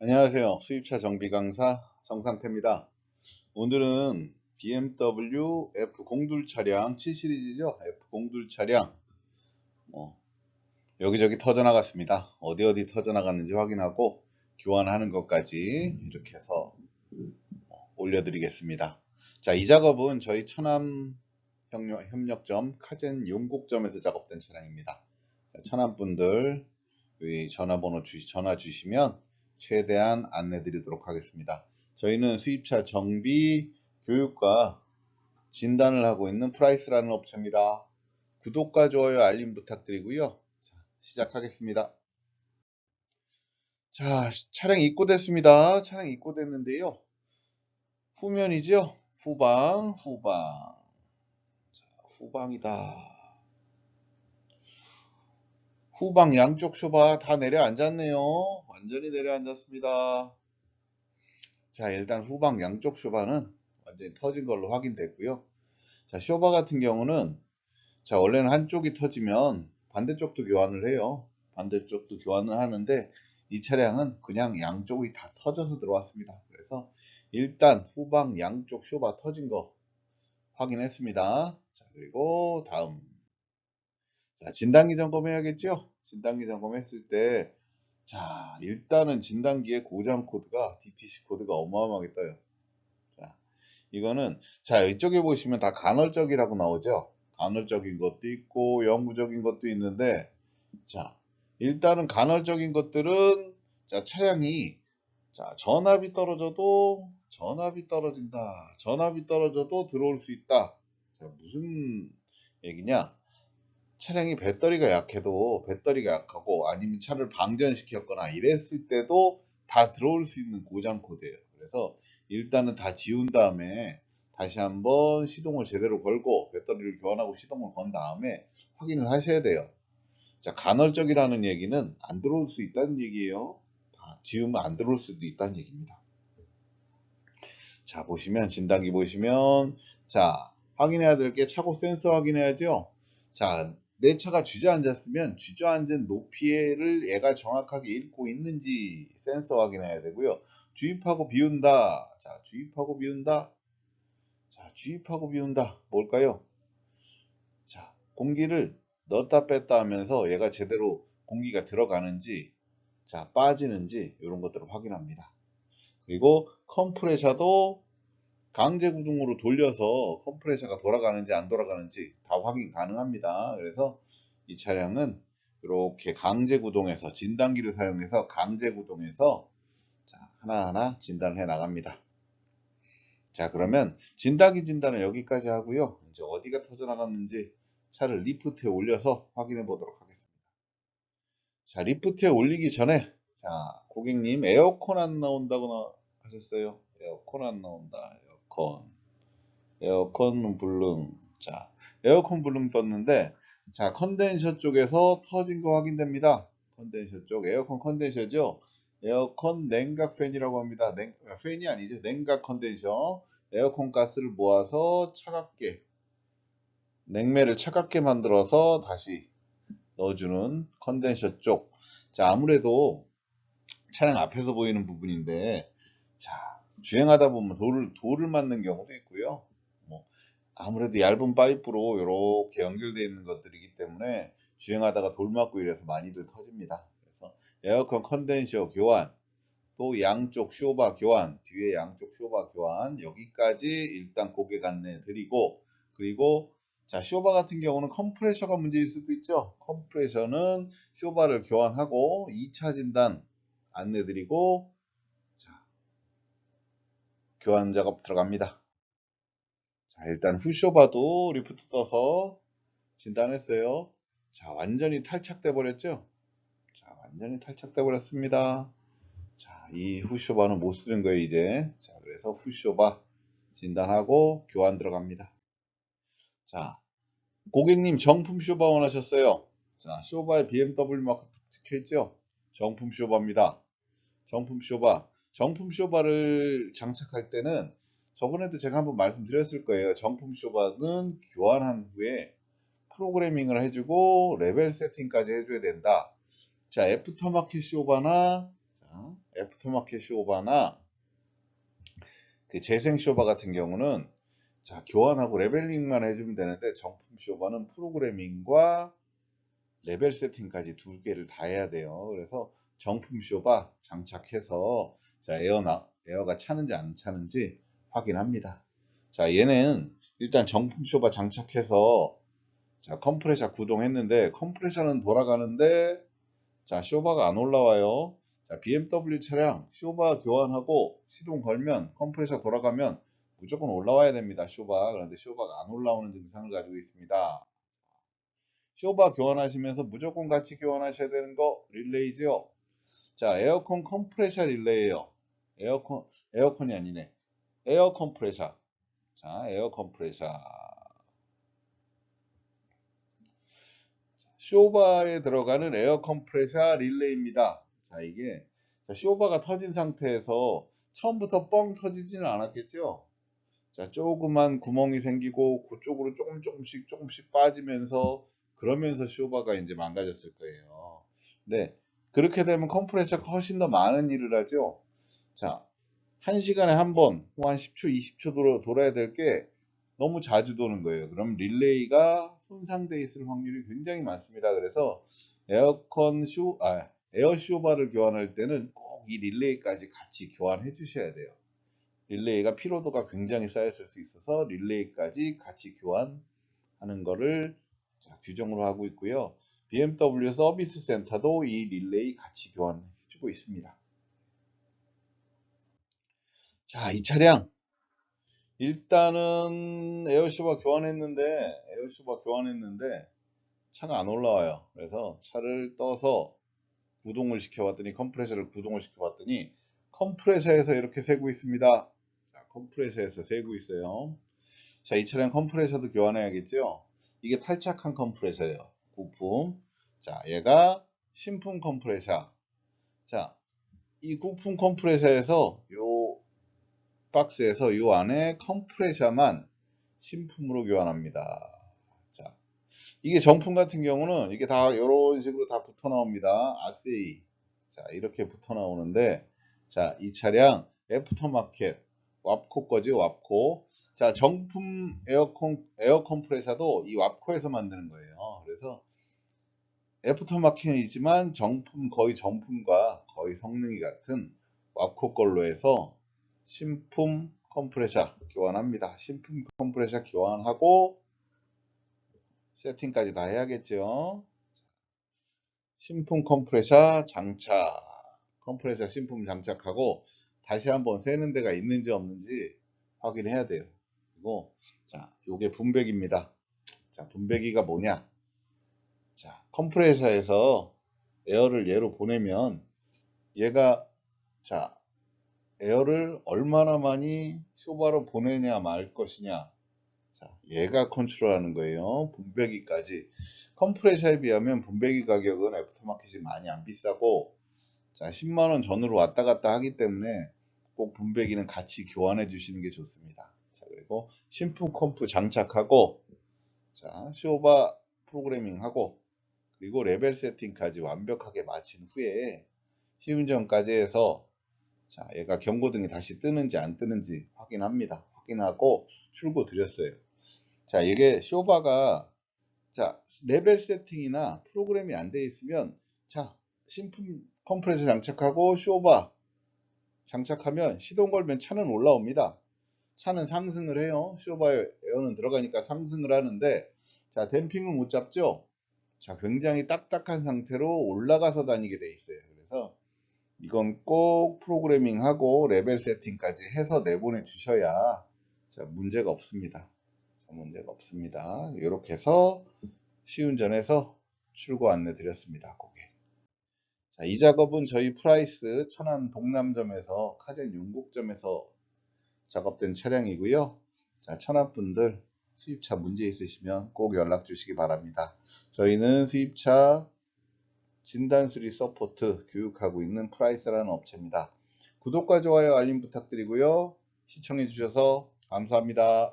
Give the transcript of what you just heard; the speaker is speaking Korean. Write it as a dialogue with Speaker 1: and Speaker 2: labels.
Speaker 1: 안녕하세요. 수입차 정비 강사 정상태입니다. 오늘은 BMW F02 차량 7시리즈죠. F02 차량 뭐 여기저기 터져 나갔습니다. 어디 어디 터져 나갔는지 확인하고 교환하는 것까지 이렇게 해서 뭐 올려드리겠습니다. 자, 이 작업은 저희 천암 협력, 협력점 카젠 용곡점에서 작업된 차량입니다. 자, 천암 분들 전화번호 주, 전화 주시면 최대한 안내 드리도록 하겠습니다. 저희는 수입차 정비 교육과 진단을 하고 있는 프라이스라는 업체입니다. 구독과 좋아요 알림 부탁드리고요. 자, 시작하겠습니다. 자, 차량 입고됐습니다. 차량 입고됐는데요. 후면이죠. 후방, 후방. 자, 후방이다. 후방 양쪽 쇼바 다 내려앉았네요. 완전히 내려앉았습니다. 자, 일단 후방 양쪽 쇼바는 완전히 터진 걸로 확인됐고요. 자, 쇼바 같은 경우는 자, 원래는 한쪽이 터지면 반대쪽도 교환을 해요. 반대쪽도 교환을 하는데 이 차량은 그냥 양쪽이 다 터져서 들어왔습니다. 그래서 일단 후방 양쪽 쇼바 터진 거 확인했습니다. 자, 그리고 다음 자, 진단기 점검해야겠죠? 진단기 점검했을 때, 자, 일단은 진단기의 고장 코드가, DTC 코드가 어마어마하게 떠요. 자, 이거는, 자, 이쪽에 보시면 다 간헐적이라고 나오죠? 간헐적인 것도 있고, 영구적인 것도 있는데, 자, 일단은 간헐적인 것들은, 자, 차량이, 자, 전압이 떨어져도, 전압이 떨어진다. 전압이 떨어져도 들어올 수 있다. 자, 무슨 얘기냐? 차량이 배터리가 약해도 배터리가 약하고 아니면 차를 방전시켰거나 이랬을 때도 다 들어올 수 있는 고장 코드예요. 그래서 일단은 다 지운 다음에 다시 한번 시동을 제대로 걸고 배터리를 교환하고 시동을 건 다음에 확인을 하셔야 돼요. 자, 간헐적이라는 얘기는 안 들어올 수 있다는 얘기예요. 다 지우면 안 들어올 수도 있다는 얘기입니다. 자, 보시면 진단기 보시면 자, 확인해야 될 게 차고 센서 확인해야죠. 자, 내 차가 주저앉았으면 주저앉은 높이를 얘가 정확하게 읽고 있는지 센서 확인해야 되고요. 주입하고 비운다. 자, 주입하고 비운다. 자, 주입하고 비운다. 뭘까요? 자, 공기를 넣었다 뺐다 하면서 얘가 제대로 공기가 들어가는지, 자, 빠지는지, 이런 것들을 확인합니다. 그리고 컴프레셔도 강제 구동으로 돌려서 컴프레셔가 돌아가는지 안 돌아가는지 다 확인 가능합니다. 그래서 이 차량은 이렇게 강제 구동해서 진단기를 사용해서 강제 구동해서 자, 하나하나 진단을 해 나갑니다. 자 그러면 진단기 진단은 여기까지 하고요. 이제 어디가 터져 나갔는지 차를 리프트에 올려서 확인해 보도록 하겠습니다. 자 리프트에 올리기 전에 자 고객님 에어컨 안 나온다고 하셨어요. 에어컨 안 나온다. 에어컨. 에어컨 불능 자 에어컨 불능 떴는데 자 컨덴서 쪽에서 터진 거 확인됩니다. 컨덴서 쪽 에어컨 컨덴서죠? 에어컨 냉각 팬이라고 합니다. 냉, 팬이 아니죠. 냉각 컨덴서 에어컨 가스를 모아서 차갑게 냉매를 차갑게 만들어서 다시 넣어주는 컨덴서 쪽자 아무래도 차량 앞에서 보이는 부분인데 자 주행하다 보면 돌을, 돌을 맞는 경우도 있고요. 뭐 아무래도 얇은 파이프로 이렇게 연결되어 있는 것들이기 때문에 주행하다가 돌 맞고 이래서 많이들 터집니다. 그래서 에어컨 컨덴서 교환, 또 양쪽 쇼바 교환, 뒤에 양쪽 쇼바 교환, 여기까지 일단 고객 안내 드리고, 그리고 자, 쇼바 같은 경우는 컴프레셔가 문제일 수도 있죠. 컴프레셔는 쇼바를 교환하고 2차 진단 안내 드리고 교환 작업 들어갑니다. 자, 일단 후쇼바도 리프트 떠서 진단했어요. 자, 완전히 탈착돼 버렸죠? 자, 완전히 탈착돼 버렸습니다. 자, 이 후쇼바는 못 쓰는 거예요, 이제. 자, 그래서 후쇼바 진단하고 교환 들어갑니다. 자, 고객님 정품 쇼바 원하셨어요. 자, 쇼바에 BMW 마크 있죠? 정품 쇼바입니다. 정품 쇼바. 정품 쇼바를 장착할 때는 저번에도 제가 한번 말씀드렸을 거예요. 정품 쇼바는 교환한 후에 프로그래밍을 해주고 레벨 세팅까지 해줘야 된다. 자, 애프터마켓 쇼바나 자, 애프터마켓 쇼바나 그 재생 쇼바 같은 경우는 자 교환하고 레벨링만 해주면 되는데 정품 쇼바는 프로그래밍과 레벨 세팅까지 두 개를 다 해야 돼요. 그래서 정품 쇼바 장착해서 자 에어 나 에어가 차는지 안 차는지 확인합니다. 자 얘는 일단 정품 쇼바 장착해서 자 컴프레셔 구동했는데 컴프레셔는 돌아가는데 자 쇼바가 안 올라와요. 자 BMW 차량 쇼바 교환하고 시동 걸면 컴프레셔 돌아가면 무조건 올라와야 됩니다. 쇼바 그런데 쇼바가 안 올라오는 증상을 가지고 있습니다. 쇼바 교환하시면서 무조건 같이 교환하셔야 되는 거 릴레이죠. 자 에어컨 컴프레셔 릴레이에요. 에어컨 에어컨이 아니네. 에어 컴프레셔. 자 에어 컴프레셔. 쇼바에 들어가는 에어 컴프레셔 릴레이입니다. 자, 이게 자, 쇼바가 터진 상태에서 처음부터 뻥 터지지는 않았겠죠? 자, 조그만 구멍이 생기고 그쪽으로 조금 조금씩 조금씩 빠지면서 그러면서 쇼바가 이제 망가졌을 거예요. 네. 그렇게 되면 컴프레셔가 훨씬 더 많은 일을 하죠. 자, 한 시간에 한 번, 한 10초, 20초 돌아, 돌아야 될 게 너무 자주 도는 거예요. 그럼 릴레이가 손상돼 있을 확률이 굉장히 많습니다. 그래서 에어컨 쇼, 아, 에어 쇼바를 교환할 때는 꼭 이 릴레이까지 같이 교환해 주셔야 돼요. 릴레이가 피로도가 굉장히 쌓였을 수 있어서 릴레이까지 같이 교환하는 거를 자, 규정으로 하고 있고요. BMW 서비스 센터도 이 릴레이 같이 교환해 주고 있습니다. 자, 이 차량 일단은 에어쇼바 교환했는데 에어쇼바 교환했는데 차가 안 올라와요. 그래서 차를 떠서 구동을 시켜봤더니 컴프레셔를 구동을 시켜봤더니 컴프레셔에서 이렇게 새고 있습니다. 자, 컴프레셔에서 새고 있어요. 자, 이 차량 컴프레셔도 교환해야겠죠. 이게 탈착한 컴프레셔예요. 부품. 자, 얘가 신품 컴프레셔. 자, 이 부품 컴프레셔에서 요 박스에서 요 안에 컴프레셔만 신품으로 교환합니다. 자, 이게 정품 같은 경우는 이게 다 이런 식으로 다 붙어 나옵니다. 아세이. 자, 이렇게 붙어 나오는데, 자, 이 차량 애프터마켓 왑코 거죠, 왑코. 자, 정품 에어컨 에어 컴프레셔도 이 왑코에서 만드는 거예요. 그래서 애프터마켓이지만 정품 거의 정품과 거의 성능이 같은 왑코 걸로 해서 신품 컴프레셔 교환합니다. 신품 컴프레셔 교환하고 세팅까지 다 해야겠죠. 신품 컴프레셔 장착. 컴프레셔 신품 장착하고 다시 한번 새는 데가 있는지 없는지 확인해야 돼요. 그리고 자, 요게 분배기입니다. 자, 분배기가 뭐냐? 자, 컴프레셔에서 에어를 얘로 보내면 얘가 자, 에어를 얼마나 많이 쇼바로 보내냐 말 것이냐. 자, 얘가 컨트롤하는 거예요. 분배기까지. 컴프레셔에 비하면 분배기 가격은 애프터마켓이 많이 안 비싸고 자, 10만 원 전후로 왔다 갔다 하기 때문에 꼭 분배기는 같이 교환해 주시는 게 좋습니다. 자, 그리고 신품 컴프 장착하고 자, 쇼바 프로그래밍 하고 그리고 레벨 세팅까지 완벽하게 마친 후에 시운전까지 해서 자, 얘가 경고등이 다시 뜨는지 안 뜨는지 확인합니다. 확인하고 출고 드렸어요. 자, 이게 쇼바가 자, 레벨 세팅이나 프로그램이 안 돼 있으면 자, 신품 컴프레서 장착하고 쇼바 장착하면 시동 걸면 차는 올라옵니다. 차는 상승을 해요. 쇼바에 에어는 들어가니까 상승을 하는데 자, 댐핑을 못 잡죠? 자, 굉장히 딱딱한 상태로 올라가서 다니게 돼 있어요. 그래서 이건 꼭 프로그래밍하고 레벨 세팅까지 해서 내보내 주셔야 자, 문제가 없습니다. 자, 문제가 없습니다. 이렇게 해서 시운전에서 출고 안내 드렸습니다. 자, 이 작업은 저희 프라이스 천안 동남점에서 카젠 용국점에서 작업된 차량이고요. 자, 천안 분들 수입차 문제 있으시면 꼭 연락 주시기 바랍니다. 저희는 수입차 진단수리 서포트 교육하고 있는 프라이스라는 업체입니다. 구독과 좋아요 알림 부탁드리고요. 시청해 주셔서 감사합니다.